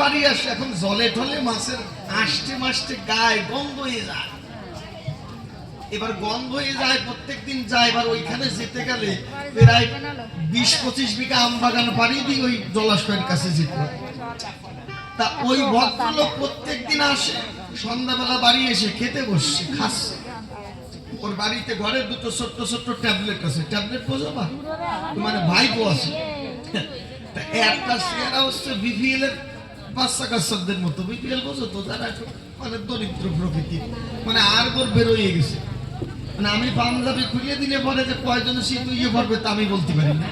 বাড়ি এখন জলে টলে মাছের আষ্টে মাসতে গায়ে গন্ধ হয়ে যায়। এবার গন্ধ হয়ে যায় প্রত্যেক দিন যায়, এবার ওইখানে যেতে গেলে প্রায় বিশ পঁচিশ বিঘা আম বাগান পাড়ি দিয়ে ওই জলাশয়ের কাছে যেতে। তা ওই ভদ্রলোক প্রত্যেক দিন আসে, সন্ধ্যাবেলা বাড়ি এসে খেতে বসছে, খাচ্ছে। ওর বাড়িতে ঘরে দুটো ছোট্ট ছোট্ট ট্যাবলেট আছে। ট্যাবলেট বোঝো বা মানে ভাইপো আছে। একটা চেহারা হচ্ছে বিপিএল এর বাচ্চা কাচ্চাদের মতো। বিপিএল বোঝো তো, যারা মানে দরিদ্র প্রকৃতির মানে আর গোর বেরোয় গেছে। মানে আমি পাঞ্জাবি খুলিয়ে দিলে পরে যে কয়জনে শীত ইয়ে পড়বে তা আমি বলতে পারি না।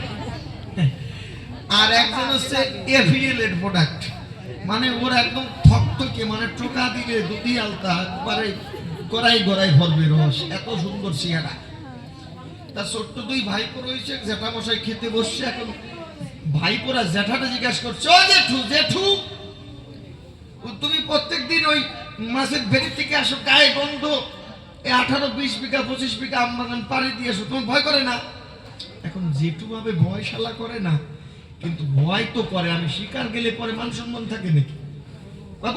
আর একজন হচ্ছে এফিএল এর প্রোডাক্ট। মানে ওর একদম থকথকে মানে টোকা দিলে দুধি আলতা, একবারে গড়াই গড়াই ভরবে রস। এত সুন্দর চেহারা। তার ছোট্ট দুই ভাইপো রয়েছে জ্যাঠা মশাই খেতে বসছে এখন। ভাইপোরা জ্যাঠাটা জিজ্ঞাসা করছে, ও জেঠু জেঠু তুমি প্রত্যেকদিন ওই মাছের ভেরি থেকে আসো, গায়ে গন্ধ। এই আঠারো, বিশ বিঘা, পঁচিশ বিঘা আম বাগান পাড়ি দিয়ে আসো তোমার ভয় করে না? এখন জেঠু ভাবে ভয় শালা করে না, কিন্তু ভয় তো করে। আমি শিকার গেলে পরে মান সম্মান থাকে নাকি?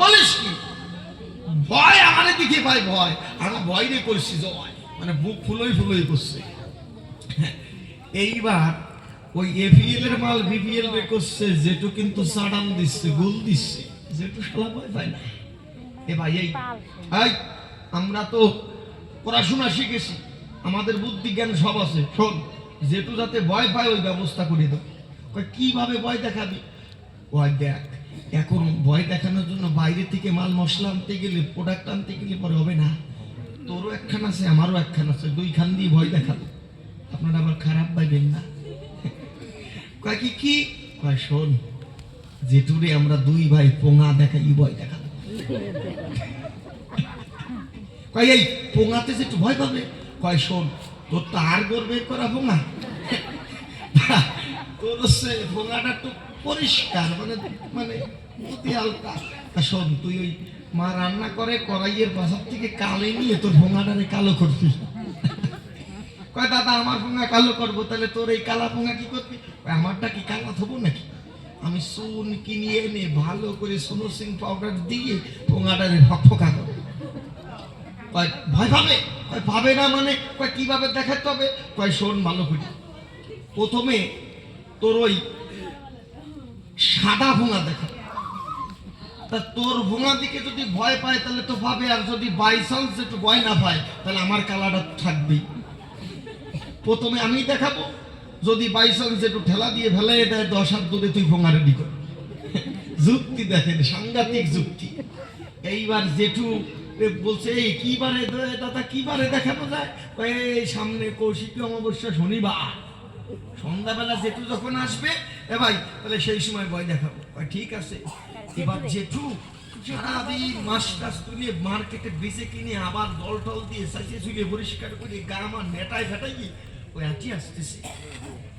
বলিস কি? ভয় আমার দিকে পাই ভয়। আমি ভয় রে করছি জয় মানে বুক ফুলোই ফুলোই করছে। এইবার ওই এপিএল এর মাল বিপিএল রে করছে যেটু কিন্তু সাডান দিচ্ছে গুল দিচ্ছে। যেটু শালা ভয় পায় না। এ ভাই এই আমরা তো পড়াশোনা শিখেছি। আমাদের বুদ্ধি জ্ঞান সব আছে। শোন যেটু যাতে ভয় পায় ওই ব্যবস্থা করে দাও। কয়, কীভাবে ভয় দেখাবি? ভয় দেখ এখন ভয় দেখানোর জন্য বাইরে থেকে মাল, মশলা আনতে গেলে প্রোডাক্ট আনতে গেলে পরে হবে না। তোরও একখান আছে, আমারও একখান আছে, দুইখান দিয়ে ভয় দেখাবো। আপনারা আবার খারাপ পাইবেন না। কয় কি কি? কয়, শোন, যেটুরে আমরা দুই ভাই পোঙা দেখাই ভয় দেখাবো। কয়, এই পোঙাতে যে একটু ভয় পাবে? কয়, শোন, তোর তো আর গর্বে করা পোঙা। তোর হচ্ছে পোঙাটা একটু পরিষ্কার মানে মানে অতি হালকা। শোন তুই ওই মা রান্না করে কড়াইয়ের বাসার থেকে কালে নিয়ে তোর ভোঙাটারে কালো করবি। কয় দাদা আমার পোঙা কালো করব তাহলে তোর এই কালা পোঙা কি করবি? আমারটা কি কালা থবো নাকি? আমি চুন কিনিয়ে এনে ভালো করে সোনো সিং পাউডার দিয়ে পোঙাটারে ফকফকা করব। কয়, ভয় পাবে? কয়, পাবে না মানে? কয় কীভাবে দেখাতে হবে? কয় শোন ভালো করে। প্রথমে তোর ওই সাদা ভুঙা দেখা। তা তোর ভুঙা দিকে যদি ভয় পায়, তাহলে তো পাবে আর যদি বাই চান্স একটু ভয় না পায়, তাহলে আমার কালারটা থাকবেই। প্রথমে আমি দেখাবো। যদি বাই চান্স একটু ঠেলা দিয়ে ফেলাই দেয় দশ হাত দূরে তুই ভোঙা রেডি কর। যুক্তি দেখেন, সাংঘাতিক যুক্তি। এইবার জেঠু বলছে, এই, কি বারে দে- দাদা, কি বারে দেখানো যায়? এই, সামনে কৌশিক অমাবস্যা শনিবার। সন্ধ্যাবেলা জেঠু যখন আসবে এ ভাই তাহলে সেই সময় ভয় দেখাবো। ঠিক আছে। এবার জেঠু সারাদিন মাছ টাছ তুলে মার্কেটে বেঁচে কিনে আবার দল টল দিয়ে সাজিয়ে সুজিয়ে পরিষ্কার করে গা আমার নেটায় ফেটাই ওই আসতেছে।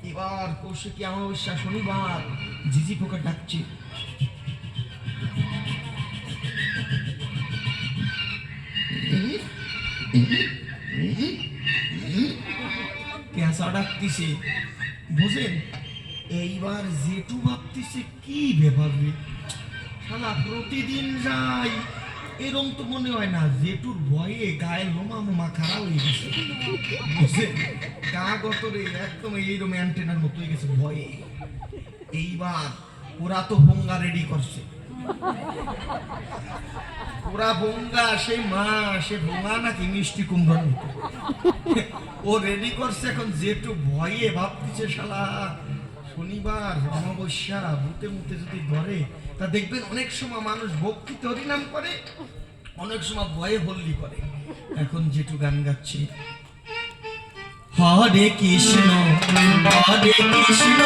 এবার কৌশিকী অমাবস্যা শনিবার জিজি পোকা ডাকছে। পেঁচা ডাকতেছে। বুঝেন এইবার জেঠু ভাবতেছে, কি ব্যাপার রে? শালা প্রতিদিন যাই, এরম তো মনে হয় না, জেঠুর ভয়ে গায়ে লোমা মোমা খারাপ হয়ে গেছে। বুঝলেন? গা গতরে একদম এইরকম অ্যান্টেনার মতো হয়ে গেছে, ভয়ে। এইবার ওরা তো বঙ্গা রেডি করছে। বঙ্গা সেই মা, সে নাকি মিষ্টি ও রেডি করছে এখন যেটু ভয়ে ভাবতেছে শালা। শনিবার অমাবস্যা মুতে মুতে যদি ধরে, তা দেখবেন অনেক সময় মানুষ ভক্তিতে হরিনাম করে, অনেক সময় ভয়ে হল্লি করে। এখন যেটু গান গাচ্ছে। হরে কৃষ্ণ হরে কৃষ্ণ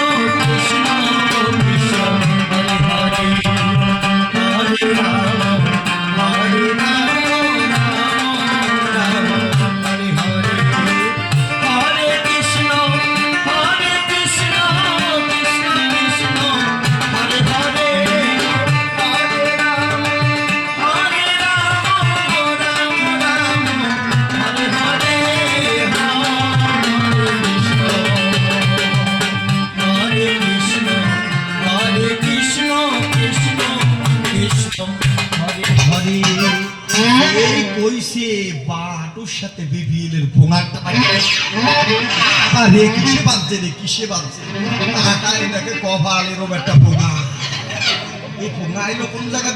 কৃষ্ণ কৃষ্ণ হরে হরে। কিসে বাঁধছে এরম একটা এলো কোন জায়গা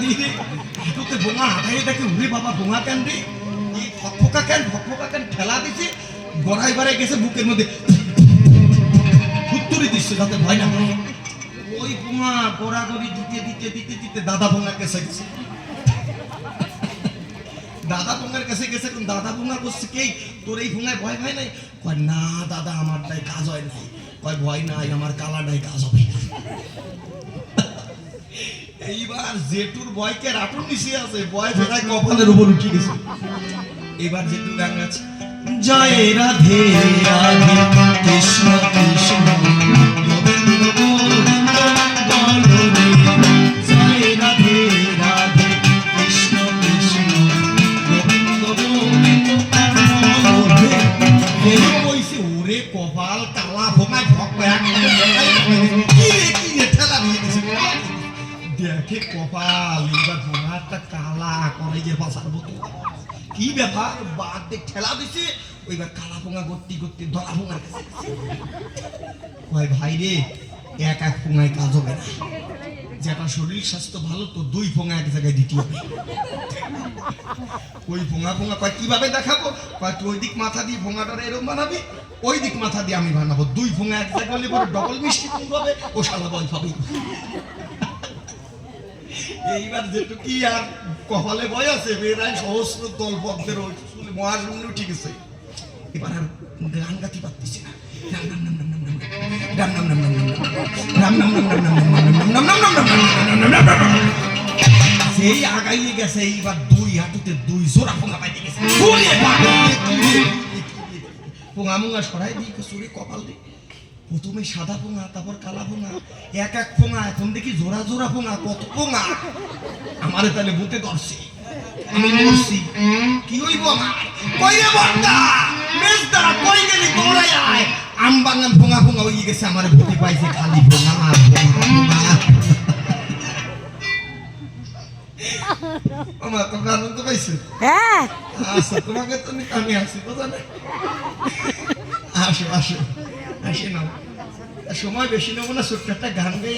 উড়ে বাবা কেন রে? কেন ঠেলা দিছে? গড়াই গেছে বুকের মধ্যে। উত্তরে দিচ্ছে, যাতে ভয় না ওই ভোঙা গড়াগড়ি দিতে দিতে দিতে দিতে দাদা কাছে গেছে। দাদা ভোঙার কাছে গেছে দাদা ভোঙা করছে কে? তোর এই ভোঙায় ভয় ভয় নাই? কয়, না দাদা আমারটাই কাজ হয় নাই। কয়, ভয় নাই, আমার কালাটাই কাজ হবে। এইবার জেঠুর বয়কে রাটুর নিচে আছে বয় ফেরায় কপালের উপর উঠে গেছে। এবার জেঠু গান আছে জয় রাধে রাধে, কৃষ্ণ কৃষ্ণ। দেখে কপাল এবার ভোঙাটা কালা কলেজের পাশার মতো। কি ব্যাপার? বাদ দিয়ে ঠেলা দিছে, ওইবার কালা পোঙা গত্তি গত্তি ধরা পোঙার কয় ভাই রে, এক এক পোঙায় কাজ হবে না। যেটা শরীর স্বাস্থ্য ভালো, তো দুই পোঙা এক জায়গায় দিতে হবে। ওই পোঙা পোঙা কয়, কীভাবে দেখাবো? কয়, তুই ওই দিক মাথা দিয়ে পোঙাটার এরকম বানাবি ওই দিক মাথা দিয়ে আমি বানাবো। দুই পোঙা এক জায়গায় ডবল মিষ্টি হবে, ও শালা বল পাবে। এইবার যেটু কি আর আছে মেয়েরাই সহস্র দল ভক্তের ওই ঠিক আছে এবার আর গান গাতি না সেই আগাইয়ে গেছে এইবার দুই হাঁটুতে দুই জোড়া ফোনা পাইতে গেছে মুঙা সরাই দিই কচুরি কপাল দিই প্রথমে সাদা পোঙা তারপর কালা পোঙা এক এক পোঙা এখন দেখি জোড়া জোড়া পোঙা কত পোঙা। আমারে তাহলে বুতে ধরছে। আমি মরছি। কি হইব আমার? কই রে বর্তা মেজদা কই গেলি? দৌড়াই আয়। আম বাগান পোঙা পোঙা হয়ে গেছে আমার ভূতে পাইছে খালি পোঙা আমার তোমরা আনন্দ পাইছো? হ্যাঁ। আচ্ছা তোমাকে তো আমি আসি বুঝা না আসো আসো। আসে না। সময় বেশি নেব না ছোট্ট একটা গান গাই